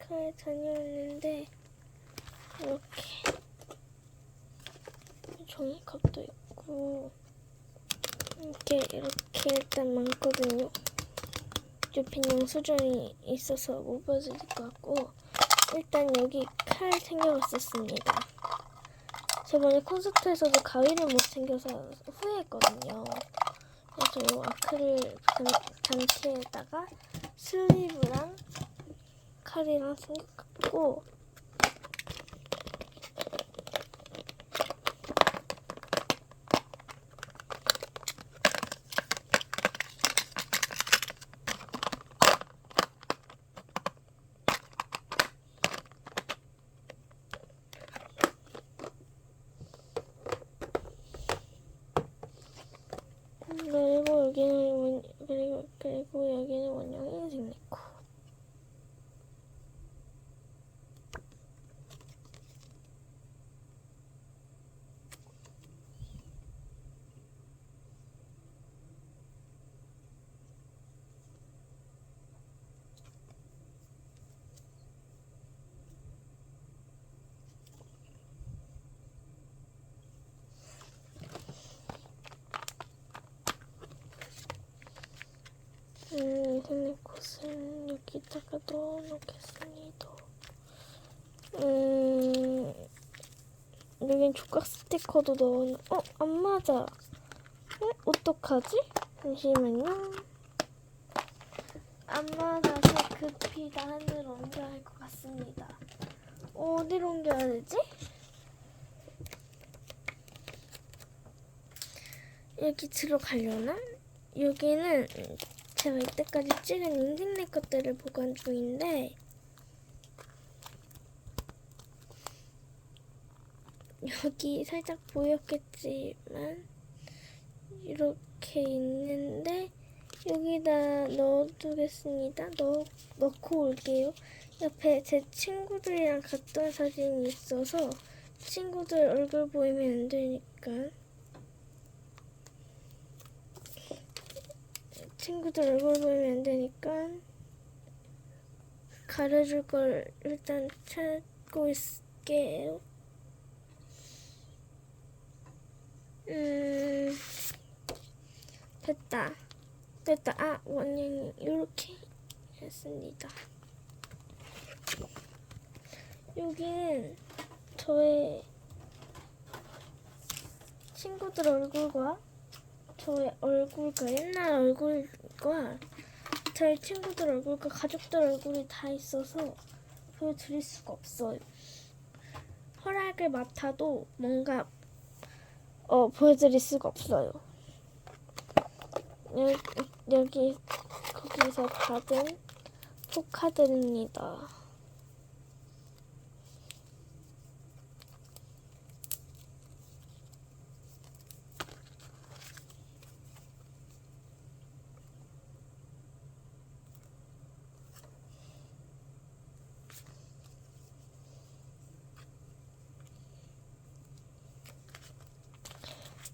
아프리카에 다녀왔는데 이렇게 종이컵도 있고 이렇게 이렇게 일단 많거든요. 옆에 영수증이 있어서 못 보여드릴 것 같고 일단 여기 칼 챙겨갔었습니다. 저번에 콘서트에서도 가위를 못 챙겨서 후회했거든요. 그래서 이 아크릴 단- 단체에다가 슬리브랑 칼이랑 그리고 여기는 원, 그리고 그리고 여기는 원형 흰색 네코. 음, 꽃은 여기다가 넣어놓겠습니다. 음, 여긴 조각 스티커도 넣어. 어, 안 맞아. 어, 어떡하지? 잠시만요. 안 맞아서 급히 다른데로 옮겨야 할 것 같습니다. 어디로 옮겨야 되지? 여기 들어가려나? 여기는 제가 이때까지 찍은 인생내 것들을 보관 중인데 여기 살짝 보였겠지만 이렇게 있는데 여기다 넣어두겠습니다. 넣, 넣고 올게요. 옆에 제 친구들이랑 갔던 사진이 있어서 친구들 얼굴 보이면 안 되니까 친구들 얼굴 보이면 안 되니까 가려줄 걸 일단 찾고 있을게요. 음, 됐다. 됐다. 아, 원형이 이렇게 했습니다. 여기는 저의 친구들 얼굴과 저의 얼굴과 옛날 얼굴과 저희 친구들 얼굴과 가족들 얼굴이 다 있어서 보여드릴 수가 없어요. 허락을 맡아도 뭔가 어 보여드릴 수가 없어요. 여, 여기 거기서 받은 포카들입니다.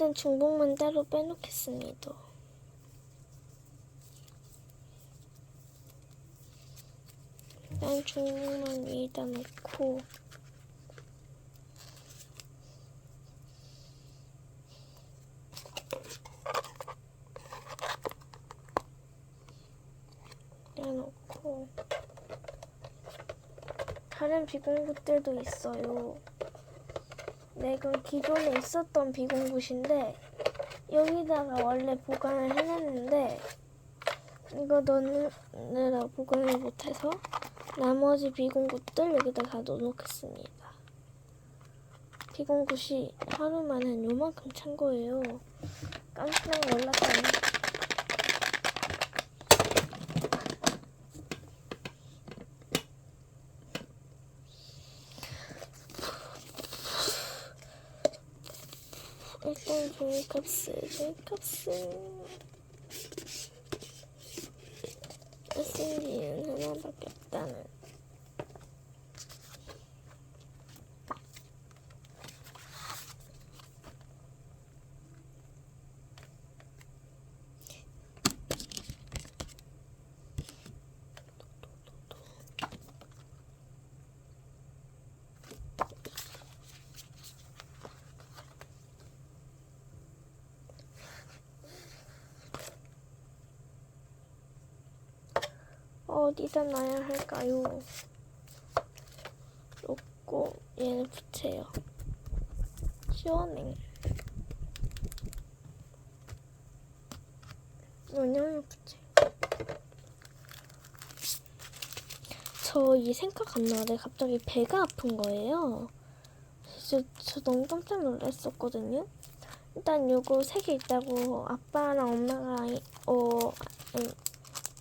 일단 중복만 따로 빼놓겠습니다. 일단 중복만 위에다 놓고 내놓고 다른 비공구들도 있어요. 네, 그럼 기존에 있었던 비공 굿인데 여기다가 원래 보관을 해놨는데 이거 넣느라 보관을 못해서 나머지 비공 굿들 여기다 다 넣어놓겠습니다. 비공 굿이 하루만 한 요만큼 찬 거예요. 깜짝 놀랐더니 종이값을 SMD는 하나밖에 없다는 어디다 놔야 할까요? 요거 얘는 부채요. 시원해. 원형의 부채. 저이 생각 안 나는데 갑자기 배가 아픈 거예요. 저, 저 너무 깜짝 놀랐었거든요. 일단 요거 세 개 있다고 아빠랑 엄마가 이- 어 아니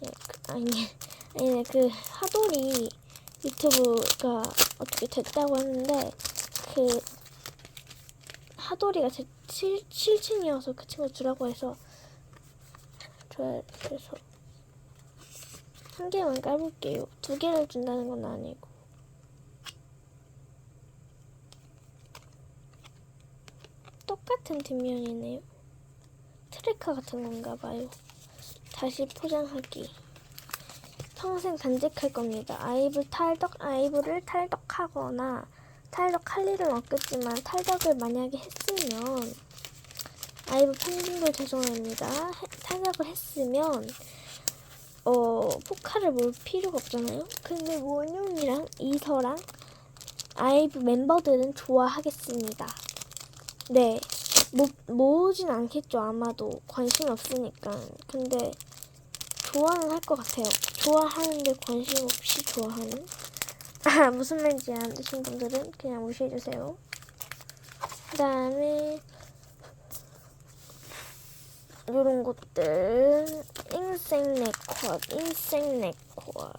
예, 그, 아니 아니 그 하돌이 유튜브가 어떻게 됐다고 했는데 그 하돌이가 제 칠, 칠친이어서 그 친구 주라고 해서 저 그래서 한 개만 까볼게요. 두 개를 준다는 건 아니고. 똑같은 뒷면이네요. 트래커 같은 건가 봐요. 다시 포장하기. 평생 간직할 겁니다. 아이브 탈덕, 아이브를 탈덕하거나 탈덕할 일은 없겠지만 탈덕을 만약에 했으면 아이브 팬분들 죄송합니다. 해- 탈덕을 했으면 어 포카를 몰 필요가 없잖아요. 근데 원용이랑 이서랑 아이브 멤버들은 좋아하겠습니다. 네. 모, 모으진 않겠죠, 아마도. 관심 없으니까. 근데, 좋아는 할 것 같아요. 좋아하는데 관심 없이 좋아하는? 아, 무슨 말인지 안 드신 분들은 그냥 무시해주세요. 그 다음에, 요런 것들. 인생 네컷, 인생 네컷.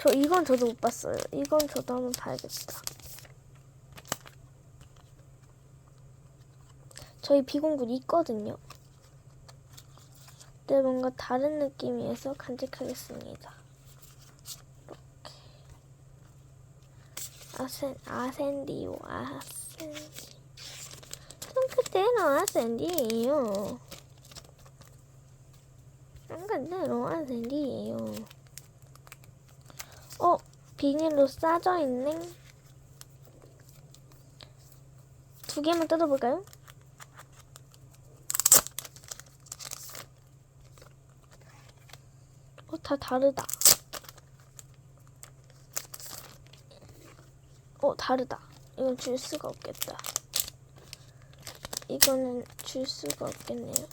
저 이건 저도 못 봤어요. 이건 저도 한번 봐야겠다. 저희 비공군 있거든요. 근데 뭔가 다른 느낌이어서 간직하겠습니다. 이렇게. 아센, 아센디오, 아센디. ton그대로 아센디예요. ton그대로 아센디예요. 어, 비닐로 싸져 있네. 두 개만 뜯어볼까요? 다 다르다. 어, 다르다. 이건 줄 수가 없겠다. 이거는 줄 수가 없겠네요.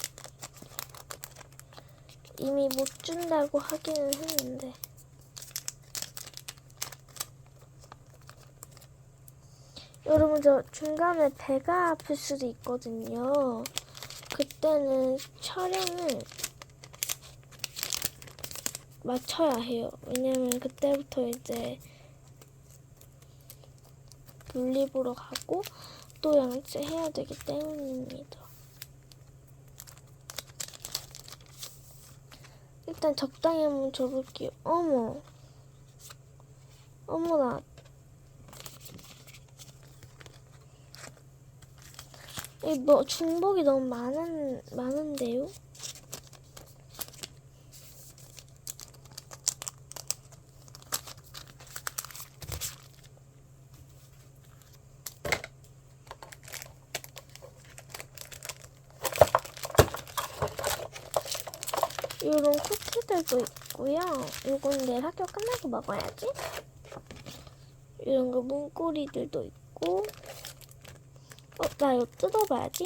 이미 못 준다고 하기는 했는데. 여러분 저 중간에 배가 아플 수도 있거든요. 그때는 촬영을 맞춰야 해요. 왜냐면 그때부터 이제 보러 가고 또 양치해야 되기 때문입니다. 일단 적당히 한번 줘볼게요. 어머. 어머나. 이뭐 중복이 너무 많은 많은데요? 이런 쿠키들도 있고 요. 이건 내일 학교 끝나고 먹어야지. 이런 거 문고리들도 있고. 어, 나 이거 뜯어봐야지.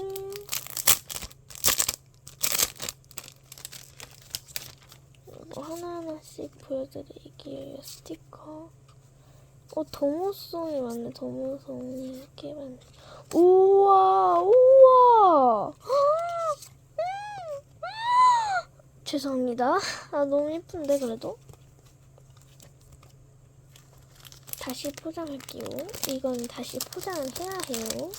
이거 하나하나씩 보여드릴게요. 스티커. 어, 도모송이 많네, 도모송이. 이렇게 많네. 우와, 우와! 죄송합니다. 아, 너무 예쁜데, 그래도? 다시 포장할게요. 이건 다시 포장을 해야 해요.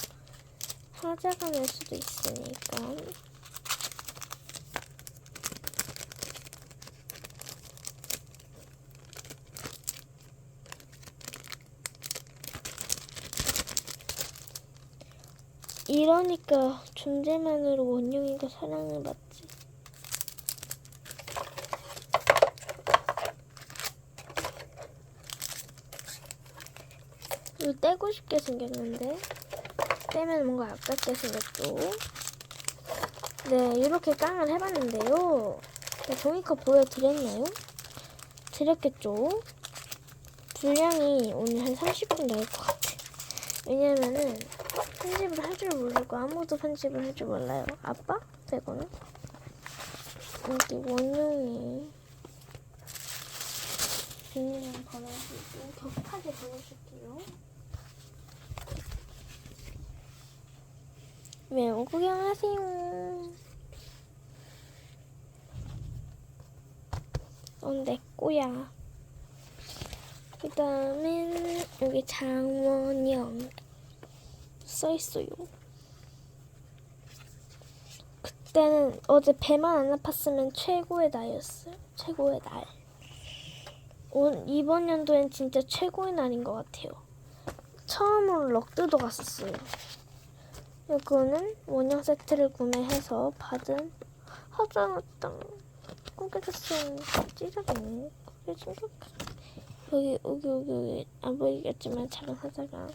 화자가 날 수도 있으니까. 이러니까 존재만으로 원영이가 사랑을 받지. 이거 떼고 싶게 생겼는데 떼면 뭔가 아깝게 생겼죠. 네, 이렇게 깡을 해봤는데요. 네, 종이컵 보여드렸나요? 드렸겠죠? 분량이 오늘 한 30분 나올 것 같아. 왜냐면은 편집을 할 줄 모르고 아무도 편집을 할 줄 몰라요. 아빠? 되거나? 여기 원용이 비닐은 버려주고 격하게 버려줄게요. 매운 구경하세요. 넌내 거야. 그 다음엔 여기 장원영 써있어요. 그때는 어제 배만 안 아팠으면 최고의 날이었어요. 최고의 날. 온, 이번 연도엔 진짜 최고의 날인 것 같아요. 처음으로 럭드도 갔었어요. 이거는 원형 세트를 구매해서 받은 하자났다. 꾸겨졌어. 찌르네. 그게 심각해. 여기, 여기, 여기, 여기. 안 보이겠지만 작은 하자가.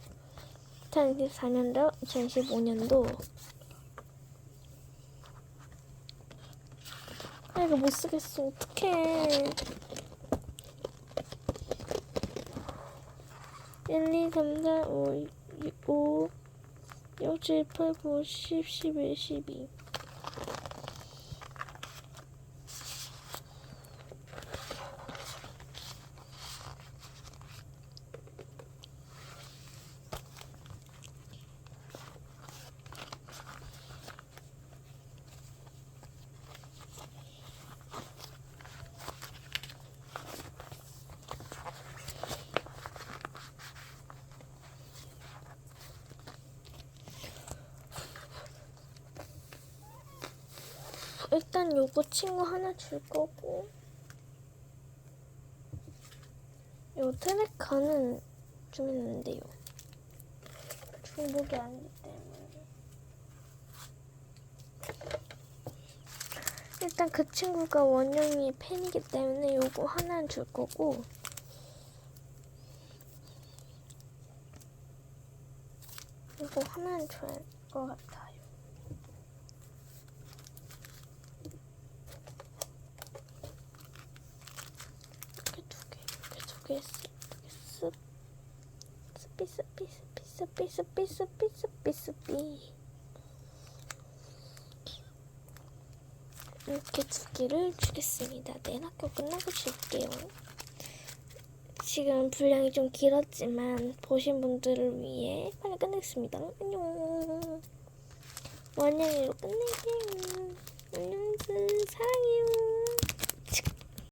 2024년도, 2015년도. 아, 이거 못 쓰겠어. 어떡해. 1, 2, 3, 4, 5, 6, 5, 6, 7, 8, 9, 10, 11, 12. 일단 요거 친구 하나 줄 거고. 요 트랙카는 좀 있는데요. 중복이 아니기 때문에. 일단 그 친구가 원영이 팬이기 때문에 요거 하나 줄 거고. 이거 하나는 줘야 할 것 같아요 이렇게 두 개, 이렇게 두 개, 쓱, 스피, 스피, 스피, 스피, 스피, 스피, 스피. 이렇게 두 개를 주겠습니다. 내일 학교 끝나고 줄게요. 지금 분량이 좀 길었지만 보신 분들을 위해 빨리 끝내겠습니다. 안녕. 원양이로 끝낼게요. 안녕, 사랑해요.